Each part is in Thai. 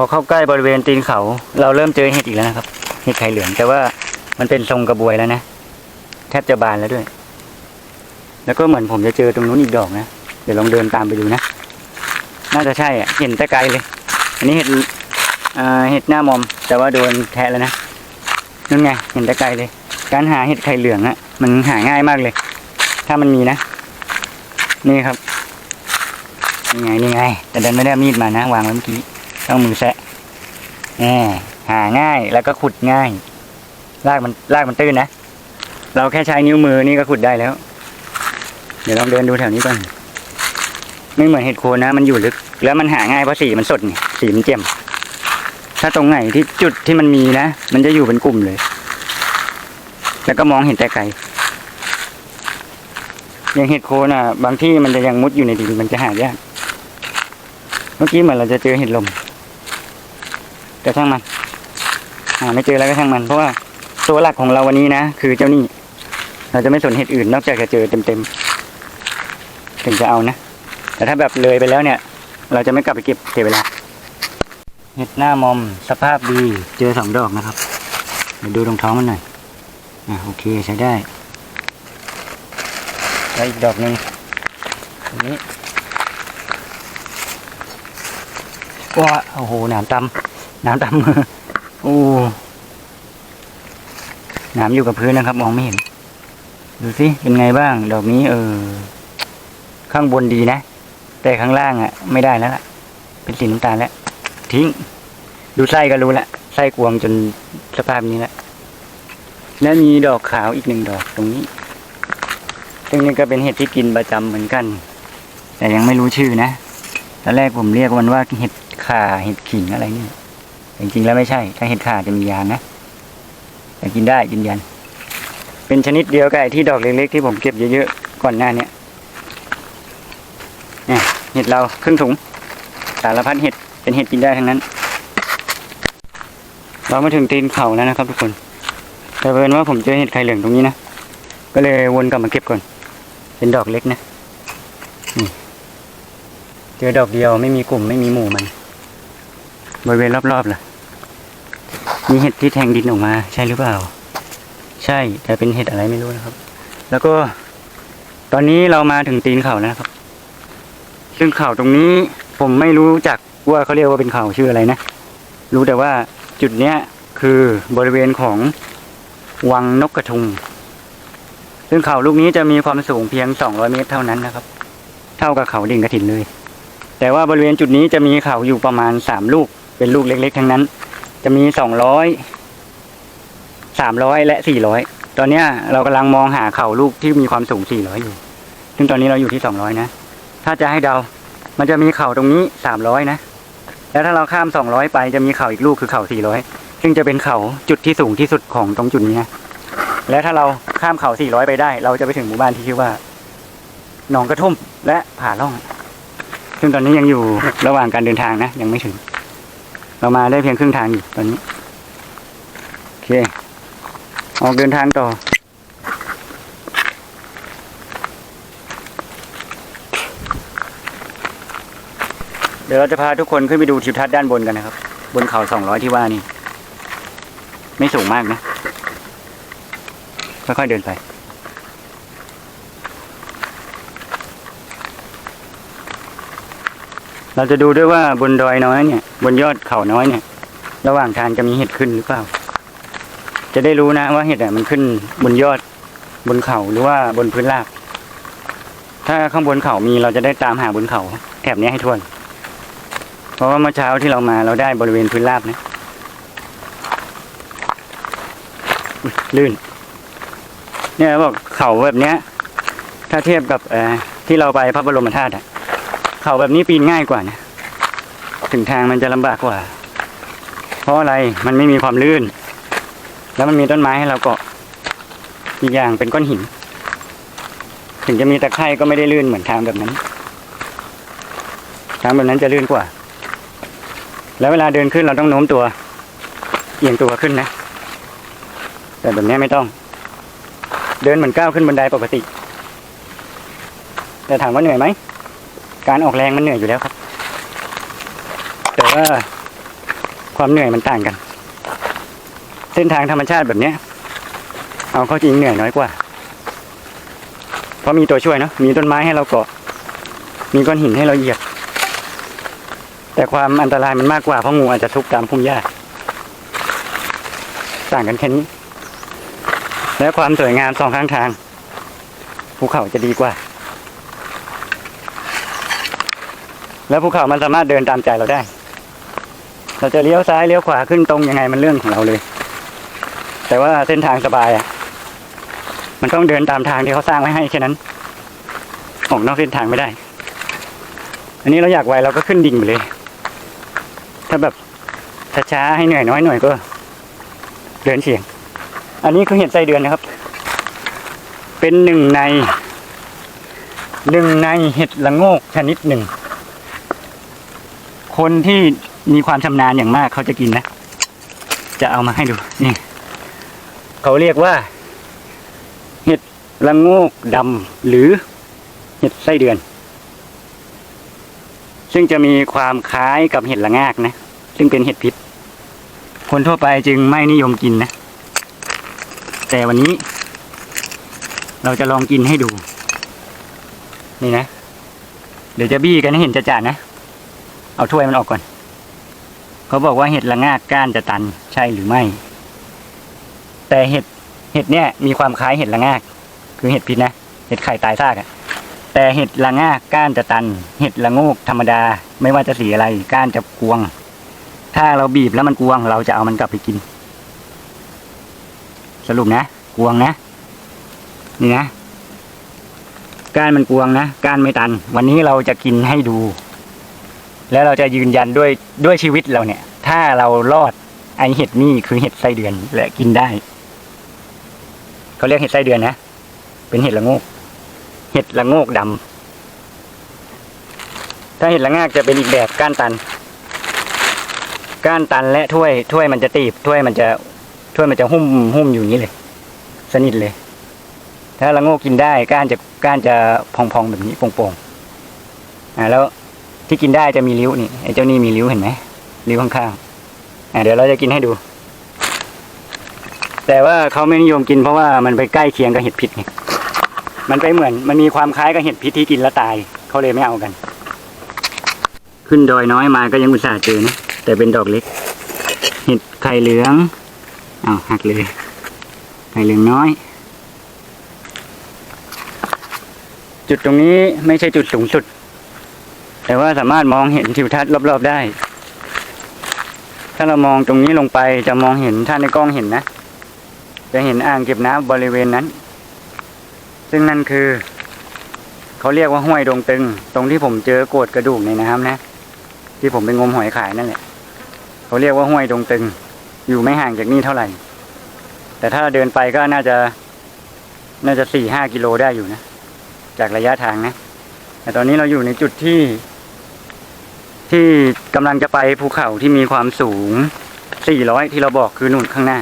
พอเข้าใกล้บริเวณตีนเขา เราเริ่มเจอเห็ดอีกแล้วนะครับ เห็ดไข่เหลืองแต่ว่ามันเป็นทรงกระบวยแล้วนะ แทบจะบานแล้วด้วย แล้วก็เหมือนผมจะเจอตรงนู้นอีกดอกนะ เดี๋ยวลองเดินตามไปดูนะ น่าจะใช่อะ เห็นแต่ไกลเลย อันนี้เห็ดอ่าเห็ดหน้ามอม แต่ว่าโดนแทะแล้วนะนั่นไง เห็นแต่ไกลเลย การหาเห็ดไข่เหลืองอะมันหาง่ายมากเลย ถ้ามันมีนะ นี่ครับ นี่ไง นี่ไง แต่ดันไม่ได้มีดมานะ วางไว้เมื่อกี้ ต้องมือแซะแหมหาง่ายแล้วก็ขุดง่ายรากมันรากมันตื้นนะ เราแค่ใช้นิ้วมือนี่ก็ขุดได้แล้ว เดี๋ยวลองเดินดูแถวนี้ก่อน ไม่เหมือนเห็ดโคนนะ มันอยู่ลึก แล้วมันหาง่ายเพราะสีมันสดสีมันเจียม ถ้าตรงไหนที่จุดที่มันมีนะ มันจะอยู่เป็นกลุ่มเลย แล้วก็มองเห็นแต่ไกลอย่างเห็ดโคนอะ บางที่มันจะยังมุดอยู่ในดินมันจะหายาก เมื่อกี้เหมือนเราจะเจอเห็ดลม แต่ช่างมันหาไม่เจอแล้วก็ช่างมัน เพราะว่าตัวหลักของเราวันนี้นะคือเจ้านี่ เราจะไม่สนเห็ดอื่นนอกจากจะเจอเต็มๆถึงจะเอานะแต่ถ้าแบบเลยไปแล้วเนี่ย เราจะไม่กลับไปเก็บเสียเวลาเห็ดหน้ามอมสภาพดีเจอสองดอกนะครับเดี๋ยวดูตรงท้องมันหน่อยอะโอเคใช้ได้แล้วอีกดอกหนึ่งอันนี้ว้าโอ้โหหนามตำ นามตำมือโอ้หนามอยู่กับพื้นนะครับ มองไม่เห็น ดูสิเป็นไงบ้าง ดอกนี้ เออ ข้างบนดีนะ แต่ข้างล่างอะ ไม่ได้แล้วล่ะ เป็นสีน้ำตาลแล้ว ทิ้ง ดูไส้ก็รู้ละไส้กวงจนสภาพนี้ล้วและมีดอกขาวอีกหนึ่งดอกตรงนี้ ซึ่งนี่ก็เป็นเห็ดที่กินประจำเหมือนกัน แต่ยังไม่รู้ชื่อนะตอนแรกผมเรียกมันว่าเห็ดข่าเห็ดขิงอะไรนี่แต่ จริงๆแล้วไม่ใช่ ถ้าเห็ดข่าจะมียางนะแต่กินได้ยืนยัน เป็นชนิดเดียวกับไอ้ที่ดอกเล็กๆที่ผมเก็บเยอะๆก่อนหน้าเนี้ยเนี่ยเห็ดเราครึ่งถุง สารพัดเห็ดเป็นเห็ดกินได้ทั้งนั้น เรามาถึงตีนเขาแล้วนะครับทุกคน แต่เพิ่นว่าผมเจอเห็ดไข่เหลืองตรงนี้นะ ก็เลยวนกลับมาเก็บก่อน เป็นดอกเล็กนะเจอดอกเดียวไม่มีกลุ่มไม่มีหมู่มันบริเวณรอบๆล่ะ มีเห็ดที่แทงดินออกมา ใช่หรือเปล่า ใช่ แต่เป็นเห็ดอะไรไม่รู้นะครับ แล้วก็ ตอนนี้เรามาถึงตีนเขาแล้วนะครับ ซึ่งเขาตรงนี้ผมไม่รู้จักว่าเขาเรียกว่าเป็นเขาชื่ออะไรนะ รู้แต่ว่าจุดเนี้ยคือบริเวณของวังนกกระทุง ซึ่งเขาลูกนี้จะมีความสูงเพียง 200 เมตรเท่านั้นนะครับ เท่ากับเขาดิ่งกระถินเลย แต่ว่าบริเวณจุดนี้จะมีเขาอยู่ประมาณ 3 ลูก เป็นลูกเล็ก ๆ ทั้งนั้น จะมี200 300และ400ตอนเนี้ยเรากำลังมองหาเขาลูกที่มีความสูง400อยอยู่ ซึ่งตอนนี้เราอยู่ที่200นะ ถ้าจะให้เดา มันจะมีเขาตรงนี้300นะ แล้วถ้าเราข้าม200ไปจะมีเขาอีกลูกคือเขา400ซึ่งจะเป็นเขาจุดที่สูงที่สุดของตรงจุดนี้นะและถ้าเราข้ามเขา 400 ไปได้ เราจะไปถึงหมู่บ้านที่ชื่อว่า หนองกระทุ่มและผาล่อง ซึ่งตอนนี้ยังอยู่ระหว่างการเดินทางนะ ยังไม่ถึง เรามาได้เพียงครึ่งทางอยู่ตอนนี้ โอเค ออกเดินทางต่อ เดี๋ยวเราจะพาทุกคนขึ้นไปดูทิวทัศน์ด้านบนกันนะครับ บนเขา200ที่ว่านี่ ไม่สูงมากนะ ค่อยๆเดินไปเราจะดูด้วยว่าบนดอยน้อยเนี่ย บนยอดเขาน้อยเนี่ย ระหว่างทางจะมีเห็ดขึ้นหรือเปล่า จะได้รู้นะว่าเห็ดอะมันขึ้นบนยอดบนเขาหรือว่าบนพื้นราบ ถ้าข้างบนเขามีเราจะได้ตามหาบนเขาแถบนี้ให้ทวนเพราะว่าเมื่อเช้าที่เรามาเราได้บริเวณพื้นราบนะอุ๊ยลื่น เนี่ยบอกเขาแบบเนี้ย ถ้าเทียบกับอที่เราไปพระบรมธาตุอะเขาแบบนี้ปีนง่ายกว่านะ ถึงทางมันจะลำบากกว่า เพราะอะไรมันไม่มีความลื่น แล้วมันมีต้นไม้ให้เราเกาะอีกอย่างเป็นก้อนหิน ถึงจะมีตะไคร่ก็ไม่ได้ลื่นเหมือนทางแบบนั้น ทางแบบนั้นจะลื่นกว่า แล้วเวลาเดินขึ้นเราต้องโน้มตัว เอียงตัวขึ้นนะ แต่แบบนี้ไม่ต้อง เดินเหมือนก้าวขึ้นบันไดปกติ แต่ถามว่าเหนื่อยไหม การออกแรงมันเหนื่อยอยู่แล้วครับ แต่ว่าความเหนื่อยมันต่างกัน เส้นทางธรรมชาติแบบเนี้ย เอาเข้าจริงเหนื่อยน้อยกว่า เพราะมีตัวช่วยเนอะมีต้นไม้ให้เราเกาะ มีก้อนหินให้เราเหยียบ แต่ความอันตรายมันมากกว่า เพราะงูอาจจะทุกตามพุ่มหญ้าต่างกันแค่นี้ และความสวยงามสองข้างทางภูเขาจะดีกว่า แล้วภูเขามันสามารถเดินตามใจเราได้ เราจะเลี้ยวซ้ายเลี้ยวขวาขึ้นตรงยังไงมันเรื่องของเราเลย แต่ว่าเส้นทางสบายอะ มันต้องเดินตามทางที่เขาสร้างไว้ให้แค่นั้น ออกนอกเส้นทางไม่ได้ อันนี้เราอยากไวเราก็ขึ้นดิ่งไปเลย ถ้าแบบช้าๆให้เหนื่อยน้อยหน่อยก็เดินเฉียง อันนี้คือเห็ดไส้เดือนนะครับ เป็นหนึ่งในหนึ่งในเห็ดละโงกชนิดหนึ่ง คนที่ มีความชำนาญอย่างมากเขาจะกินนะ จะเอามาให้ดูนี่เขาเรียกว่า เห็ดละโงกดำหรือเห็ดไส้เดือน ซึ่งจะมีความคล้ายกับเห็ดละงากนะ ซึ่งเป็นเห็ดพิษ คนทั่วไปจึงไม่นิยมกินนะ แต่วันนี้ เราจะลองกินให้ดู นี่นะ เดี๋ยวจะบี้กันให้เห็นจะจ่านะ เอาถ้วยมันออกก่อน เขาบอกว่าเห็ดละงากก้านจะตันใช่หรือไม่ แต่เห็ดเห็ดเนี่ยมีความคล้ายเห็ดละงาก คือเห็ดพิษนะเห็ดไข่ตายซากอะแต่เห็ดละงากก้านจะตัน เห็ดละโงกธรรมดา ไม่ว่าจะสีอะไรก้านจะกวง ถ้าเราบีบแล้วมันกวง เราจะเอามันกลับไปกิน สรุปนะกวงนะนี่นะก้านมันกวงนะก้านไม่ตัน วันนี้เราจะกินให้ดู แล้วเราจะยืนยันด้วยด้วยชีวิตเราเนี่ย ถ้าเรารอดไอเห็ดนี่คือเห็ดไส้เดือนและกินได้ เขาเรียกเห็ดไส้เดือนนะ เป็นเห็ดละโงก เห็ดละโงกดำถ้าเห็ดละงากจะเป็นอีกแบบก้านตัน ก้านตันและถ้วยถ้วยมันจะตีบถ้วยมันจะถ้วยมันจะหุ้มหุ้มอยู่นี้เลย สนิทเลย ถ้าละโงกกินได้ก้านจะก้านจะพองๆแบบนี้โป่งๆอ่าแล้ว ที่กินได้จะมีริ้วนี่ไอ้เจ้านี่มีริ้วเห็นไหมริ้วข้างๆอ่าเดี๋ยวเราจะกินให้ดู แต่ว่าเขาไม่นิยมกินเพราะว่ามันไปใกล้เคียงกับเห็ดพิษไงมันไปเหมือน มันมีความคล้ายกับเห็ดพิษที่กินแล้วตายเขาเลยไม่เอากัน ขึ้นดอยน้อยมาก็ยังอุตส่าห์เจอนะแต่เป็นดอกเล็ก เห็ดไข่เหลืองอ้าวหักเลยไข่เหลืองน้อย จุดตรงนี้ไม่ใช่จุดสูงสุด แต่ว่าสามารถมองเห็นทิวทัศน์รอบๆได้ ถ้าเรามองตรงนี้ลงไปจะมองเห็นถ้าในกล้องเห็นนะ จะเห็นอ่างเก็บน้ำบริเวณนั้น ซึ่งนั่นคือ เขาเรียกว่าห้วยดงตึง ตรงที่ผมเจอโกดกระดูกในน้ำนะ ที่ผมไปงมหอยขายนั่นแหละเขาเรียกว่าห้วยดงตึง อยู่ไม่ห่างจากนี่เท่าไหร่ แต่ถ้าเราเดินไปก็น่าจะ น่าจะสี่ห้ากิโลได้อยู่นะ จากระยะทางนะแต่ตอนนี้เราอยู่ในจุดที่ ที่กำลังจะไปภูเขาที่มีความสูง 400 ที่เราบอกคือนู่นข้างหน้า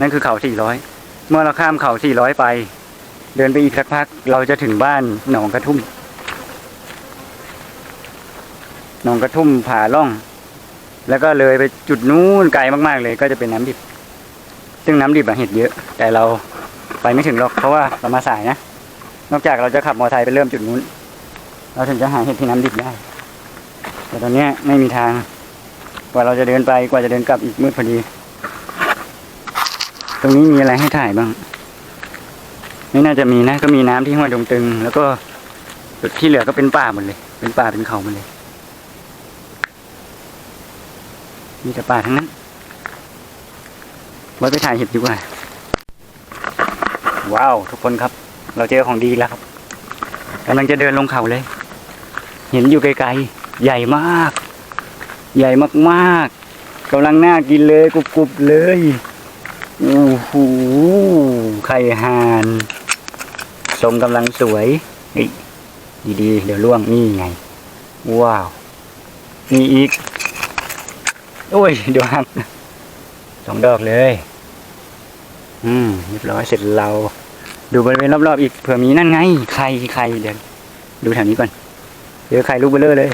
นั่นคือเขา 400 เมื่อเราข้ามเขา 400 ไป เดินไปอีกสักพัก เราจะถึงบ้านหนองกระทุ่ม หนองกระทุ่มผาล่อง แล้วก็เลยไปจุดนู้นไกลมากๆเลย ก็จะเป็นน้ำดิบ ซึ่งน้ำดิบอะเห็ดเยอะ แต่เราไปไม่ถึงหรอกเพราะว่าเรามาสายนะ นอกจากเราจะขับมอเตอร์ไซค์ไปเริ่มจุดนู้น เราถึงจะหาเห็ดที่น้ำดิบได้ แต่ตอนนี้ไม่มีทาง กว่าเราจะเดินไปกว่าจะเดินกลับอีกมืดพอดี ตรงนี้มีอะไรให้ถ่ายบ้าง ไม่น่าจะมีนะ ก็มีน้ำที่ห้วยดงตึง แล้วก็จุดที่เหลือก็เป็นป่าหมดเลย เป็นป่าเป็นเขาหมดเลย มีแต่ป่าทั้งนั้นไว้ไปถ่ายเห็ดดีกว่า ว้าว ทุกคนครับ เราเจอของดีแล้วครับกำลังจะเดินลงเขาเลย เห็นอยู่ไกลๆ ใหญ่มาก ใหญ่มากๆกำลังน่ากินเลยกรุบๆเลยโอ้โหไข่ห่านทรงกำลังสวยเฮ้ยดีๆ เดี๋ยวล่วงนี่ไง ว้าวนี่อีก โอ้ยเดี๋ยวหักสองดอกเลย อืมเรียบร้อยเสร็จเรา ดูบริเวณรอบๆอีกเผื่อมีนั่นไง ไข่ไข่เดี๋ยวดูแถวนี้ก่อนเจอไข่ลูกเบลเลอร์เลย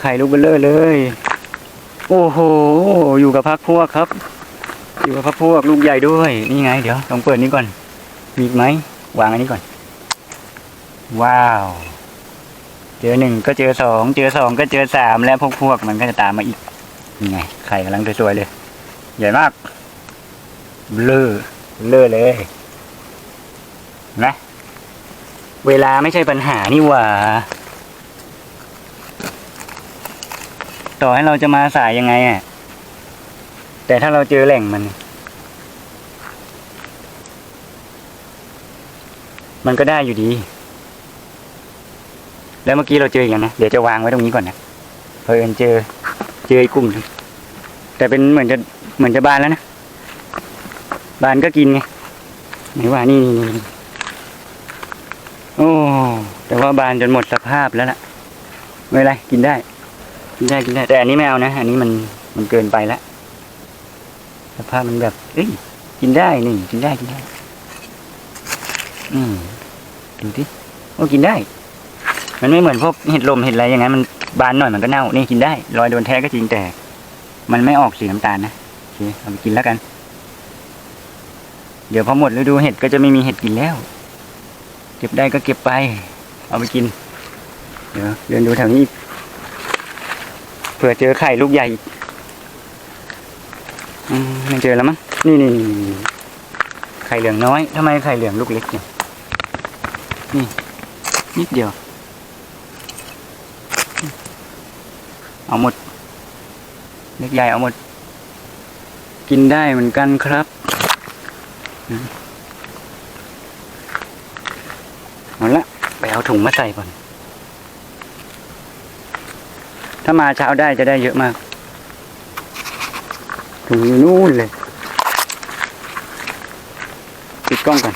ไข่ลูกเบลเลอร์เลย โอ้โห อยู่กับพักพวกครับ อยู่กับพักพวกลูกใหญ่ด้วย นี่ไง เดี๋ยวลองเปิดนี้ก่อน มีอีกไหม วางอันนี้ก่อน ว้าว เจอหนึ่งก็เจอสอง เจอสองก็เจอสามแล้วพวกพวกมันก็จะตามมาอีก นี่ไง ไข่กำลังสวยๆเลย ใหญ่มากเบลอเบลอเลยเห็นะเวลาไม่ใช่ปัญหานี่หว่า ต่อให้เราจะมาสายยังไงอะ แต่ถ้าเราเจอแหล่งมัน มันก็ได้อยู่ดี แล้วเมื่อกี้เราเจออีกแล้วนะ เดี๋ยวจะวางไว้ตรงนี้ก่อนนะเพอเอิญเจอ เจอไอีกกลุ่มหนึ่งแต่เป็นเหมือนจะเหมือนจะบานแล้วนะ บานก็กินไงไหนว่านี่โอ้ แต่ว่าบานจนหมดสภาพแล้วล่ะ ไม่ไร กินได้ กินได้กินได้แต่อันนี้ไม่เอานะ อันนี้มันมันเกินไปแล้วสภาพมันแบบเอ้ยกินได้นี่กินได้กินได้ อืมดูดิโอ้กินได้ มันไม่เหมือนพวกเห็ดลมเห็ดอะไรอย่างนั้นมันบานหน่อยมันก็เน่า นี่กินได้รอยโดนแท้ก็จริงแต่ มันไม่ออกสีน้ำตาลนะโอเคเอาไปกินแล้วกัน เดี๋ยวพอหมดฤดูเห็ดก็จะไม่มีเห็ดกินแล้ว เก็บได้ก็เก็บไป เอาไปกิน เดี๋ยวเดินดูแถวนี้อีก เผื่อเจอไข่ลูกใหญ่อีกอืมไม่เจอแล้วมั้งนี่นี่ไข่เหลืองน้อยทำไมไข่เหลืองลูกเล็กเนี่ยนี่ นิดเดียว เอาหมด เล็กใหญ่เอาหมด กินได้เหมือนกันครับอืมเอาละไปเอาถุงมาใส่ก่อน ถ้ามาเช้าได้จะได้เยอะมากถึงอยู่นู่นเลย ปิดกล้องก่อน